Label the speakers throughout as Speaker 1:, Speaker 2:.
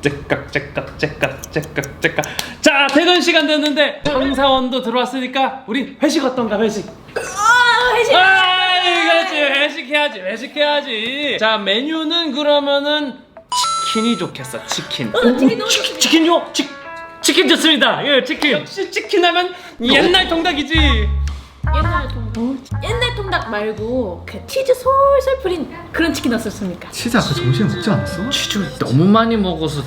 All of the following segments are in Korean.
Speaker 1: 째깍 째깍 째깍 째깍 째깍. 자 퇴근 시간 됐는데 황사원도 들어왔으니까 우리 회식 어떤가 회식?
Speaker 2: 아 회식.
Speaker 1: 아 이거지. 회식해야지 회식해야지. 자 메뉴는 그러면은 치킨이 좋겠어 치킨.
Speaker 2: 어, 치킨 너무
Speaker 1: 치,
Speaker 2: 좋습니다.
Speaker 1: 치킨 요? 치, 치킨 좋습니다. 예 치킨. 역시 치킨 하면 옛날 통닭이지
Speaker 2: 옛날 통닭. 옛날 통닭 말고 그 치즈 솔솔 뿌린 그런 치킨 어떻습니까?
Speaker 3: 치즈 아까 점심에 먹지 않았어?
Speaker 1: 치즈 너무 많이 먹어서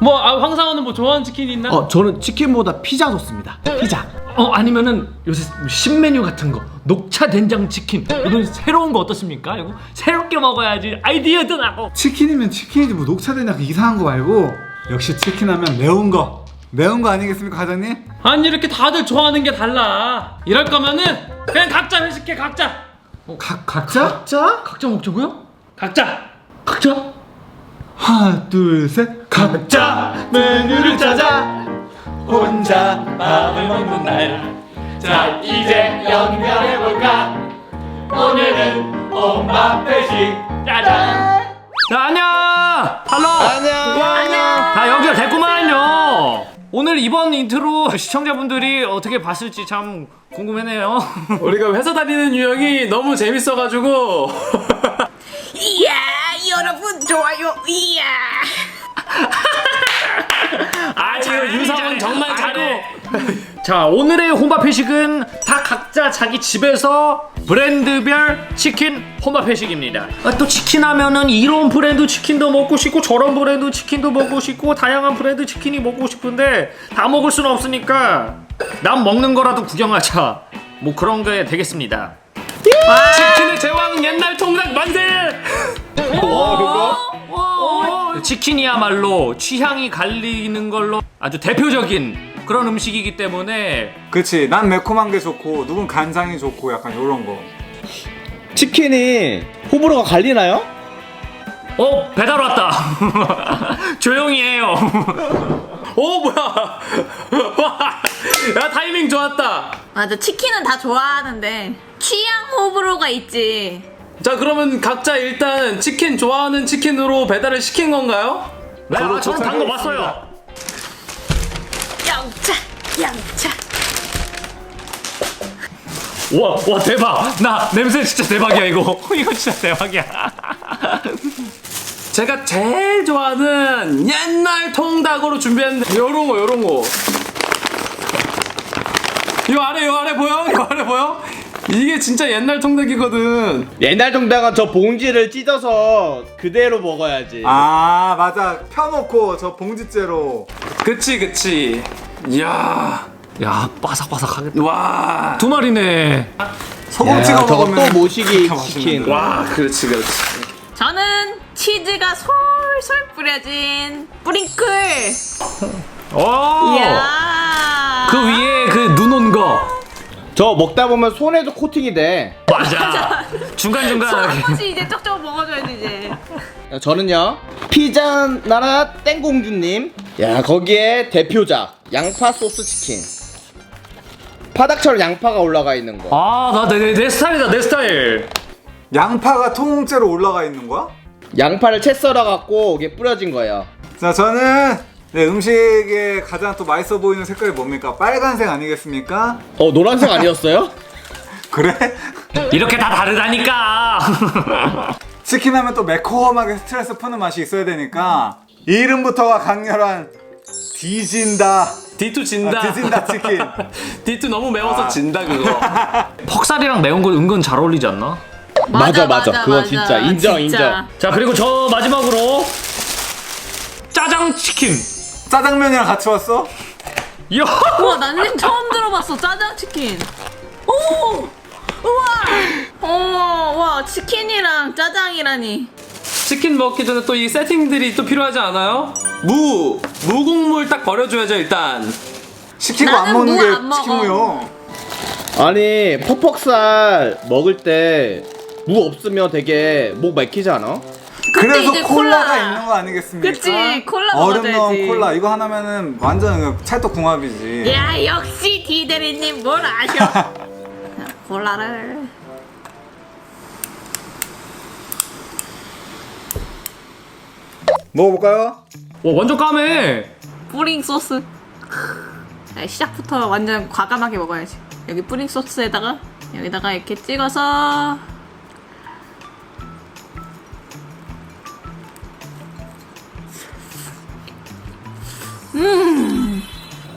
Speaker 1: 뭐 아, 황상원은 뭐 좋아하는 치킨 있나?
Speaker 3: 어 저는 치킨보다 피자 좋습니다 피자
Speaker 1: 어 아니면은 요새 신메뉴 같은 거 녹차 된장 치킨 이런 새로운 거 어떻습니까? 이거 새롭게 먹어야지 아이디어도 나고
Speaker 4: 치킨이면 치킨이지 뭐 녹차되냐 그 이상한 거 말고 역시 치킨 하면 매운 거 매운 거 아니겠습니까 과장님?
Speaker 1: 아니 이렇게 다들 좋아하는 게 달라. 이럴 거면은 그냥 각자 회식해 각자.
Speaker 4: 각 각자?
Speaker 3: 짜?
Speaker 1: 각자 먹자고요? 각자. 각자?
Speaker 4: 하나 둘셋.
Speaker 1: 각자 메뉴를 찾아. 혼자 밥을 먹는 날 자 이제 연결해볼까? 오늘은 엄마 회식. 짜잔. 자 안녕. 할로.
Speaker 3: 안녕.
Speaker 2: 안녕.
Speaker 1: 다 여기가 됐구만요. 오늘 이번 인트로 시청자분들이 어떻게 봤을지 참 궁금하네요.
Speaker 5: 우리가 회사 다니는 유형이 너무 재밌어가지고
Speaker 2: 이야 여러분 좋아요 이야.
Speaker 1: 아, 유성은 정말 잘해. 자, 오늘의 혼밥 회식은 다 각자 자기 집에서 브랜드별 치킨 혼밥 회식입니다. 아, 또 치킨 하면은 이런 브랜드 치킨도 먹고 싶고 저런 브랜드 치킨도 먹고 싶고 다양한 브랜드 치킨이 먹고 싶은데 다 먹을 수는 없으니까 남 먹는 거라도 구경하자. 뭐 그런 게 되겠습니다. 치킨의 제왕 옛날 통닭 만세! 치킨이야말로 취향이 갈리는 걸로 아주 대표적인 그런 음식이기 때문에
Speaker 4: 그치. 난 매콤한 게 좋고 누군 간장이 좋고 약간 요런 거.
Speaker 3: 치킨이 호불호가 갈리나요?
Speaker 1: 어? 배달 왔다. 조용히 해요.
Speaker 5: 오 뭐야. 야 타이밍 좋았다.
Speaker 2: 맞아. 치킨은 다 좋아하는데 취향 호불호가 있지.
Speaker 5: 자 그러면 각자 일단 치킨 좋아하는 치킨으로 배달을 시킨 건가요?
Speaker 1: 네, 아, 저는 단 거 봤어요
Speaker 2: 양차 양차.
Speaker 1: 와, 와 대박 나 냄새 진짜 대박이야 이거 이거 진짜 대박이야
Speaker 5: 제가 제일 좋아하는 옛날 통닭으로 준비했는데 요런 거 요런 거 요 아래 요 아래 보여? 요 아래 보여? 이게 진짜 옛날 통닭이거든.
Speaker 3: 옛날 정당은 저 봉지를 찢어서 그대로 먹어야지.
Speaker 4: 아 맞아. 펴놓고 저 봉지째로.
Speaker 5: 그치 그치. 이야.
Speaker 1: 야 바삭바삭하겠다.
Speaker 5: 와
Speaker 1: 두 마리네.
Speaker 4: 소금
Speaker 3: 야,
Speaker 4: 찍어
Speaker 3: 저거
Speaker 4: 먹으면
Speaker 3: 또 모시기 치킨
Speaker 4: 맛있는데.
Speaker 5: 와 그렇지 그렇지.
Speaker 2: 저는 치즈가 솔솔 뿌려진 뿌링클.
Speaker 1: 오!
Speaker 2: 이야.
Speaker 1: 그 위에 그 눈 온 거
Speaker 3: 저 먹다 보면 손에도 코팅이 돼.
Speaker 1: 맞아. 중간중간하게
Speaker 2: 소금지 이제 쪽쪽 먹어줘야지 이제.
Speaker 3: 저는요 피자 나라 땡공주님. 야 거기에 대표작 양파 소스 치킨. 파닥처럼 양파가 올라가 있는 거.
Speaker 1: 아 나 내 내, 내 스타일이다 내 스타일.
Speaker 4: 양파가 통째로 올라가 있는 거야?
Speaker 3: 양파를 채 썰어 갖고 이게 뿌려진 거예요.
Speaker 4: 자 저는 네, 음식에 가장 또 맛있어 보이는 색깔이 뭡니까? 빨간색 아니겠습니까?
Speaker 3: 어 노란색 아니었어요?
Speaker 4: 그래?
Speaker 1: 이렇게 다 다르다니까
Speaker 4: 치킨 하면 또 매콤하게 스트레스 푸는 맛이 있어야 되니까 이름부터가 강렬한 뒤진다
Speaker 5: D2 진다
Speaker 4: 아, 뒤진다 치킨
Speaker 5: D2 너무 매워서 진다 그거
Speaker 1: 퍽살이랑 매운 거 은근 잘 어울리지 않나?
Speaker 3: 맞아, 맞아. 그거 진짜 인정, 인정.
Speaker 1: 자 그리고 저 마지막으로 짜장 치킨
Speaker 4: 짜장면이랑 같이 왔어?
Speaker 1: 이야
Speaker 2: 우와 나는 처음 들어봤어 짜장 치킨. 오. 우와. 어머 와 치킨이랑 짜장이라니.
Speaker 5: 치킨 먹기 전에 또 이 세팅들이 또 필요하지 않아요? 무! 무국물 딱 버려줘야죠 일단
Speaker 4: 시키고
Speaker 2: 나는
Speaker 4: 안 먹는
Speaker 2: 무게안 먹어.
Speaker 4: 치킨무요
Speaker 3: 아니 퍽퍽살 먹을 때 무 없으면 되게 목 막히지 않아?
Speaker 4: 그래서
Speaker 2: 이제
Speaker 4: 콜라가
Speaker 2: 콜라.
Speaker 4: 있는 거 아니겠습니까?
Speaker 2: 그치, 콜라
Speaker 4: 얼음
Speaker 2: 먹어줘야지.
Speaker 4: 넣은 콜라 이거 하나면은 완전 찰떡궁합이지
Speaker 2: 야 역시 디대리님 뭘 아셔. 자, 콜라를.
Speaker 4: 먹어볼까요?
Speaker 1: 와 완전 까매.
Speaker 2: 뿌링 소스. 자, 시작부터 완전 과감하게 먹어야지. 여기 뿌링 소스에다가 여기다가 이렇게 찍어서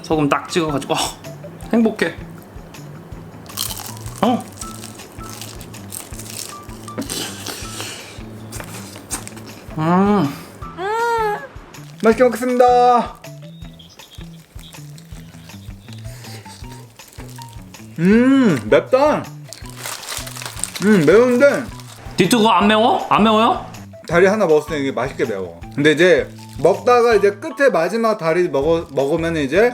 Speaker 5: 소금 딱 찍어가지고 어, 행복해. 어. 음.
Speaker 4: 맛있게 먹겠습니다. 음 맵다. 음 매운데
Speaker 1: 디트 그거 안 매워? 안 매워요?
Speaker 4: 다리 하나 먹었을 때 이게 맛있게 매워. 근데 이제 먹다가 이제 끝에 마지막 다리 먹어 먹으면 이제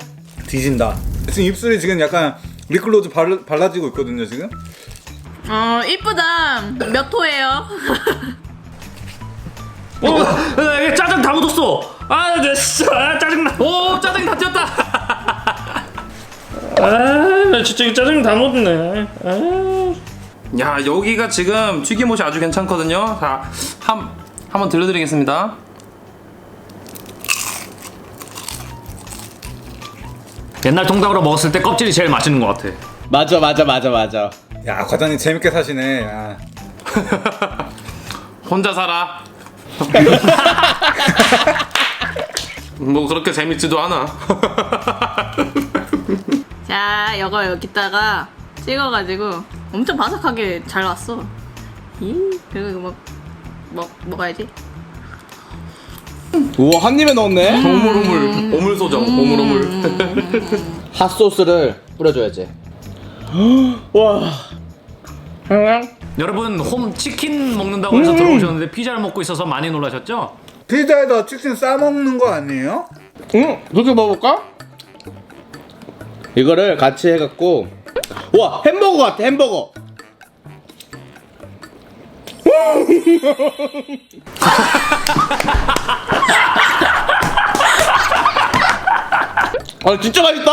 Speaker 4: 뒤진다. 지금 입술이 지금 약간 리클로즈 발, 발라지고 있거든요 지금.
Speaker 2: 어 이쁘다. 몇 호예요?
Speaker 1: 어, 야, 얘 짜장 다 묻었어. 아, 나 진짜 아, 짜증나.
Speaker 5: 오 짜장이 다 튀었다.
Speaker 1: 아, 나 진짜 이 짜장 다 묻네. 아.
Speaker 5: 야 여기가 지금 튀김옷이 아주 괜찮거든요. 자 한 한번 들려드리겠습니다.
Speaker 1: 옛날 통닭으로 먹었을 때 껍질이 제일 맛있는 것 같아.
Speaker 3: 맞아 맞아 맞아 맞아.
Speaker 4: 야 과장님 재밌게 사시네. 야.
Speaker 5: 혼자 살아. 뭐 그렇게 재밌지도 않아.
Speaker 2: 자, 이거 여기다가 찍어가지고 엄청 바삭하게 잘 왔어. 이 그리고 이거 먹, 먹 먹어야지.
Speaker 3: 우와 한 입에 넣었네.
Speaker 5: 오물오물 오물 소정 오물오물.
Speaker 3: 핫소스를 뿌려줘야지. 와.
Speaker 1: 여러분 홈 치킨 먹는다고 해서 들어오셨는데 피자를 먹고 있어서 많이 놀라셨죠?
Speaker 4: 피자에다 치킨 싸 먹는 거 아니에요?
Speaker 3: 응, 그렇게 먹어볼까? 이거를 같이 해갖고 와 햄버거 같아 햄버거. 아 진짜 맛있다.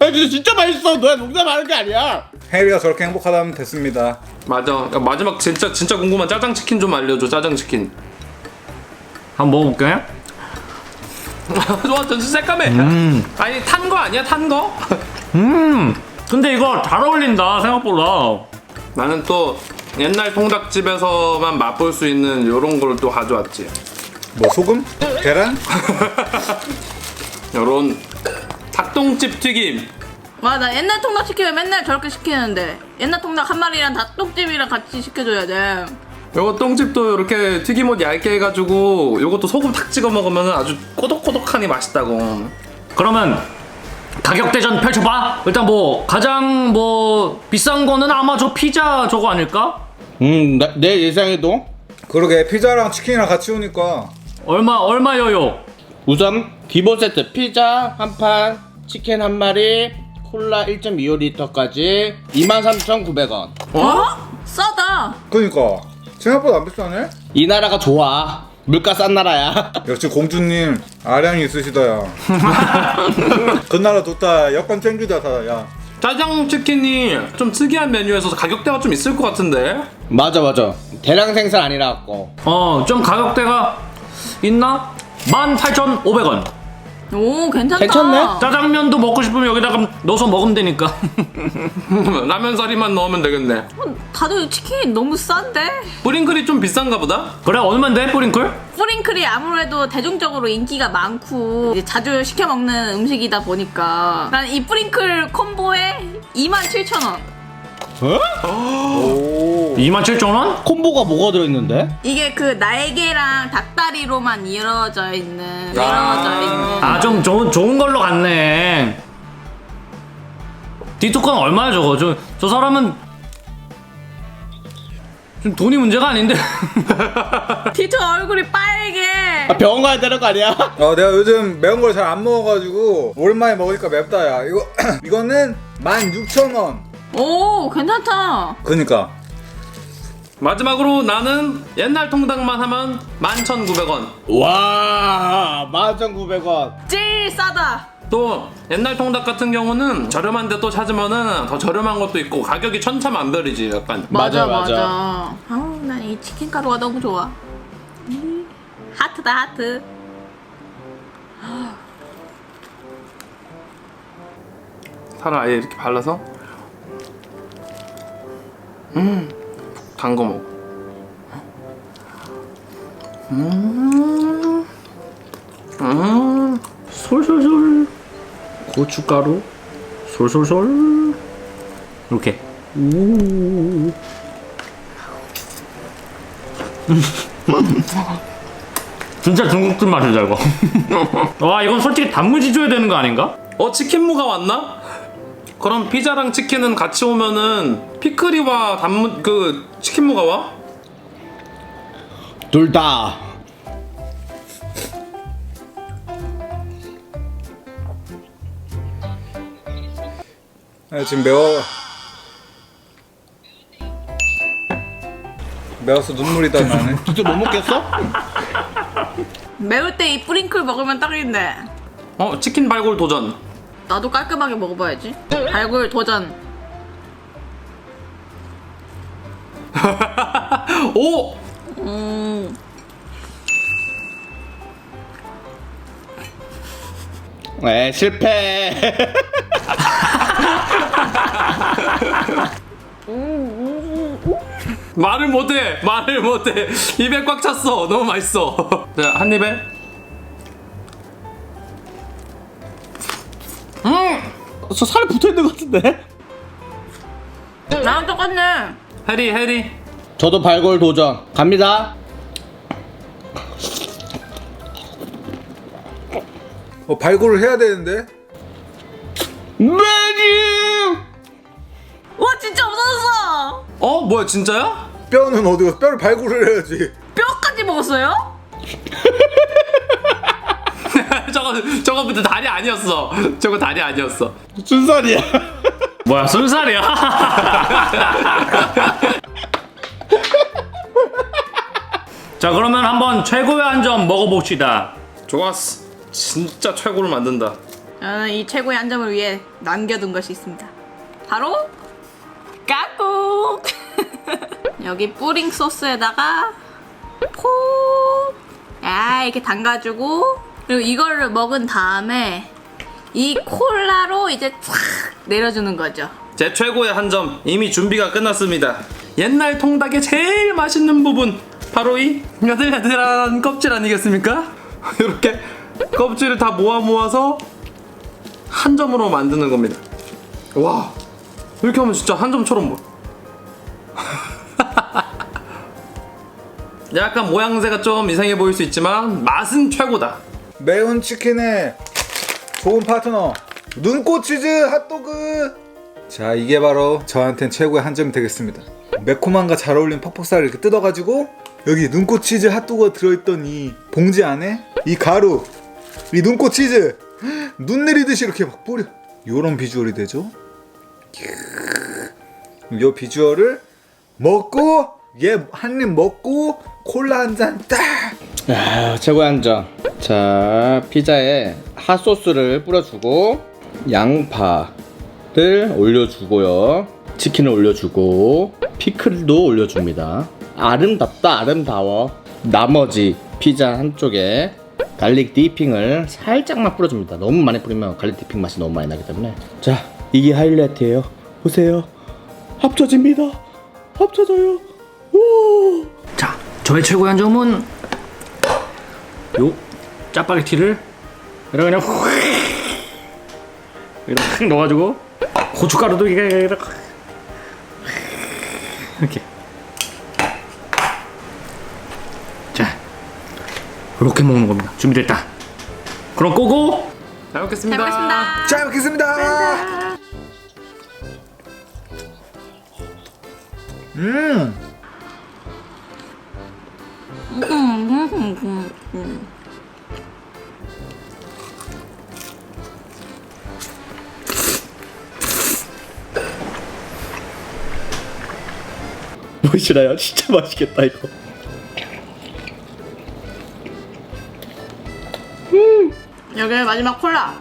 Speaker 3: 아 진짜 진짜 맛있어. 너야 농담하는 게 아니야.
Speaker 4: 해리가 저렇게 행복하다면 됐습니다.
Speaker 5: 맞아. 야, 마지막 진짜 진짜 궁금한 짜장 치킨 좀 알려줘. 짜장 치킨.
Speaker 1: 한번 먹어볼게.
Speaker 5: 좋아, 전수 새까매. 아니 탄 거 아니야? 탄 거?
Speaker 1: 음, 근데 이거 잘 어울린다 생각보다.
Speaker 5: 나는 또 옛날 통닭집에서만 맛볼 수 있는 요런 걸 또 가져왔지.
Speaker 4: 뭐 소금? 계란?
Speaker 5: 요런 닭똥집 튀김.
Speaker 2: 와, 나 옛날 통닭 시키면 맨날 저렇게 시키는데 옛날 통닭 한 마리랑 닭똥집이랑 같이 시켜줘야 돼.
Speaker 5: 요거 똥집도 이렇게 튀김옷 얇게 해가지고 요것도 소금 탁 찍어 먹으면 아주 꼬독꼬독하니 맛있다고.
Speaker 1: 그러면 가격 대전 펼쳐봐. 일단 뭐 가장 뭐 비싼 거는 아마 저 피자 저거 아닐까?
Speaker 3: 음, 나- 내 예상에도
Speaker 4: 그러게 피자랑 치킨이랑 같이 오니까
Speaker 1: 얼마 얼마여요?
Speaker 3: 우선 기본 세트 피자 한 판, 치킨 한 마리, 콜라 1.25리터까지 23,900원.
Speaker 2: 어? 싸다.
Speaker 4: 그니까 생각보다 안 비싸네?
Speaker 3: 이 나라가 좋아. 물가 싼 나라야.
Speaker 4: 역시 공주님 아량이 있으시다야 그 나라 좋다 여권 챙기자 다야
Speaker 5: 짜장 치킨이 좀 특이한 메뉴여서 가격대가 좀 있을 것 같은데.
Speaker 3: 맞아 맞아. 대량 생산 아니라 갖고.
Speaker 1: 어, 좀 가격대가 있나? 18,500원.
Speaker 2: 오, 괜찮다.
Speaker 3: 괜찮네?
Speaker 1: 짜장면도 먹고 싶으면 여기다가 넣어서 먹으면 되니까.
Speaker 5: 라면 사리만 넣으면 되겠네.
Speaker 2: 어, 다들 치킨 너무 싼데?
Speaker 5: 뿌링클이 좀 비싼가 보다.
Speaker 1: 그래, 얼마인데, 뿌링클?
Speaker 2: 프링클이 아무래도 대중적으로 인기가 많고 이제 자주 시켜 먹는 음식이다 보니까 난이 프링클 콤보에 27,000원.
Speaker 1: 27,000원?
Speaker 3: 콤보가 뭐가 들어있는데?
Speaker 2: 이게 그 날개랑 닭다리로만 이루어져 있는 이루어져 있는
Speaker 1: 아, 좀 좋은, 좋은 걸로 갔네. 디토콘 얼마야, 저거? 저, 저 사람은. 좀 돈이 문제가 아닌데.
Speaker 2: 디토 얼굴이 빨개.
Speaker 3: 아, 병원 가야 되는 거 아니야?
Speaker 4: 어 내가 요즘 매운 걸 잘 안 먹어가지고 오랜만에 먹으니까 맵다 야 이거 이거는 16,000원
Speaker 2: 오 괜찮다.
Speaker 4: 그니까
Speaker 5: 마지막으로 나는 옛날 통닭만 하면 11,900원.
Speaker 3: 와, 11,900원.
Speaker 2: 제일 싸다.
Speaker 5: 또 옛날 통닭 같은 경우는 저렴한데 또 찾으면은 더 저렴한 것도 있고 가격이 천차만별이지 약간.
Speaker 3: 맞아,
Speaker 2: 맞아. 아우 난 이 치킨 가루가 너무 좋아. 음, 하트다 하트.
Speaker 5: 살을 아예 이렇게 발라서. 음. 담궈 먹어. 음.
Speaker 1: 솔솔솔. 고춧가루. 솔솔솔. 이렇게. 우. 진짜 중국집 맛이다 이거. 와 이건 솔직히 단무지 줘야 되는 거 아닌가?
Speaker 5: 어 치킨무가 왔나? 그럼 피자랑 치킨은 같이 오면은 피클이와 단무 그 치킨무가 와?
Speaker 3: 둘 다.
Speaker 4: 아, 지금 매워. 매워서 눈물이 다 나네.
Speaker 3: 진짜 못 먹겠어?
Speaker 2: 매울 때 이 뿌링클 먹으면 딱인데.
Speaker 5: 어 치킨 발골 도전
Speaker 2: 나도 깔끔하게 먹어봐야지. 발굴 도전.
Speaker 5: 오
Speaker 2: 음.
Speaker 3: 에 실패.
Speaker 5: 말을 못해 말을 못해 입에 꽉 찼어 너무 맛있어 자 한 입에
Speaker 3: 저 살에 붙어 있는 것 같은데?
Speaker 2: 나랑 똑같네.
Speaker 5: 해리 해리
Speaker 3: 저도 발골 도전 갑니다.
Speaker 4: 어, 발굴을 해야 되는데.
Speaker 3: 메뉴.
Speaker 2: 와 진짜 없어졌어.
Speaker 5: 어 뭐야 진짜야?
Speaker 4: 뼈는 어디 가? 뼈를 발굴을 해야지.
Speaker 2: 뼈까지 먹었어요?
Speaker 5: 저거 저거부터 다리 아니었어 저거 다리 아니었어
Speaker 3: 순살이야.
Speaker 1: 뭐야 순살이야? 자 그러면 한번 최고의 한 점 먹어봅시다
Speaker 5: 좋았어 진짜 최고를 만든다
Speaker 2: 저는 이 최고의 한 점을 위해 남겨둔 것이 있습니다. 바로 까꿍. 여기 뿌링 소스에다가 포. 야 이렇게 담가주고 그리고 이거를 먹은 다음에 이 콜라로 이제 촥 내려주는 거죠.
Speaker 5: 제 최고의 한 점 이미 준비가 끝났습니다 옛날 통닭의 제일 맛있는 부분 바로 이 야들야들한 껍질 아니겠습니까? 이렇게 껍질을 다 모아 모아서 한 점으로 만드는 겁니다 와 이렇게 하면 진짜 한 점처럼 뭐 약간 모양새가 좀 이상해 보일 수 있지만 맛은 최고다
Speaker 4: 매운 치킨의 좋은 파트너. 눈꽃 치즈 핫도그. 자, 이게 바로 저한텐 최고의 한 점이 되겠습니다. 매콤함과 잘 어울리는 퍽퍽살을 이렇게 뜯어가지고 여기 눈꽃 치즈 핫도그가 들어있던 이 봉지 안에 이 가루, 이 눈꽃 치즈 눈 내리듯이 이렇게 막 뿌려. 요런 비주얼이 되죠. 요 비주얼을 먹고 얘 한 입 먹고 콜라 한 잔 딱.
Speaker 3: 아, 최고의 한 점. 자, 피자에 핫소스를 뿌려주고 양파를 올려주고요. 치킨을 올려주고 피클도 올려줍니다. 아름답다, 아름다워. 나머지 피자 한쪽에 갈릭 디핑을 살짝만 뿌려줍니다. 너무 많이 뿌리면 갈릭 디핑 맛이 너무 많이 나기 때문에. 자, 이게 하이라이트예요. 보세요. 합쳐집니다. 합쳐져요. 오!
Speaker 1: 자 저의 최고의 한 점은 요 짜파게티를 이렇게 그냥 훅 이렇게 확 넣어가지고 고춧가루도 이렇게 이렇게 이렇게 자 이렇게 먹는 겁니다. 준비됐다. 그럼 꼬고!
Speaker 5: 잘 먹겠습니다.
Speaker 2: 잘 먹겠습니다.
Speaker 4: 잘 먹겠습니다. 음.
Speaker 3: 보시나요? 진짜 맛있겠다 이거.
Speaker 2: 여기 마지막 콜라.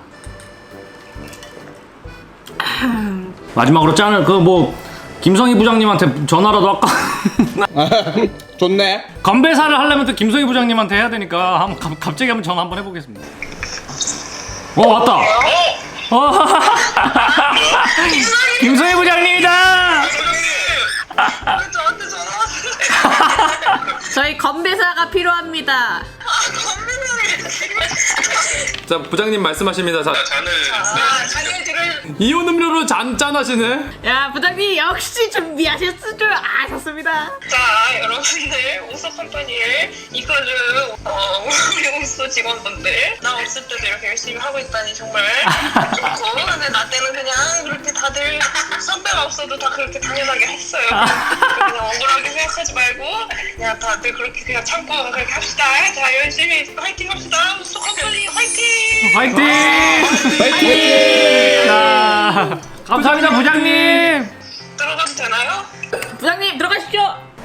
Speaker 1: 마지막으로 짠을 그 뭐 김성희 부장님한테 전화라도 할까
Speaker 3: 좋네.
Speaker 1: 건배사를 하려면 또 김성희 부장님한테 해야 되니까 한번 갑- 갑자기 한번 전화 한번 해보겠습니다. 어 왔다. 어. 김소희 부장님이다.
Speaker 2: 건배사가 필요합니다.
Speaker 6: 아.
Speaker 5: 자 부장님 말씀하십니다. 자
Speaker 6: 아, 자기를 들을.
Speaker 5: 이온 음료로 잔 짠하시네.
Speaker 2: 야 부장님 역시 준비하셨을 줄 아셨습니다.
Speaker 6: 자, 여러분들, 우소 컴퍼니를 이끌는, 어, 우리 우소 직원분들. 나 없을 때도 이렇게 열심히 하고 있다니 정말 좋고. 근데 나 때는 그냥 그렇게 다들 선배가 없어도 다 그렇게 당연하게 했어요. 그냥 다들 그렇게 그냥 참고 그렇게 합시다. 자, 열심히 화이팅 합시다. 컴퍼니 화이팅!
Speaker 1: 화이팅!
Speaker 3: 파이팅!
Speaker 1: 자, 감사합니다 부장님.
Speaker 6: 들어가도 되나요?
Speaker 2: 부장님.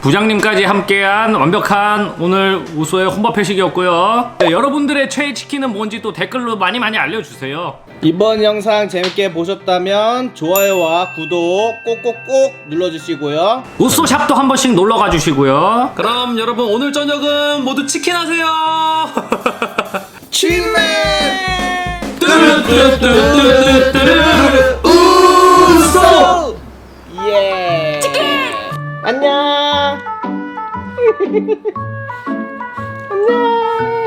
Speaker 1: 부장님까지 함께한 완벽한 오늘 우소의 혼밥 회식이었고요. 네, 여러분들의 최애 치킨은 뭔지 또 댓글로 많이 많이 알려주세요.
Speaker 3: 이번 영상 재밌게 보셨다면 좋아요와 구독 꼭꼭꼭 눌러주시고요.
Speaker 1: 우소샵도 한 번씩 놀러 가주시고요.
Speaker 5: 그럼 여러분 오늘 저녁은 모두 치킨 하세요.
Speaker 3: 치맥!
Speaker 5: 뚜루뚜루뚜루뚜루.
Speaker 3: 우소! 예! 안녕! 안녕!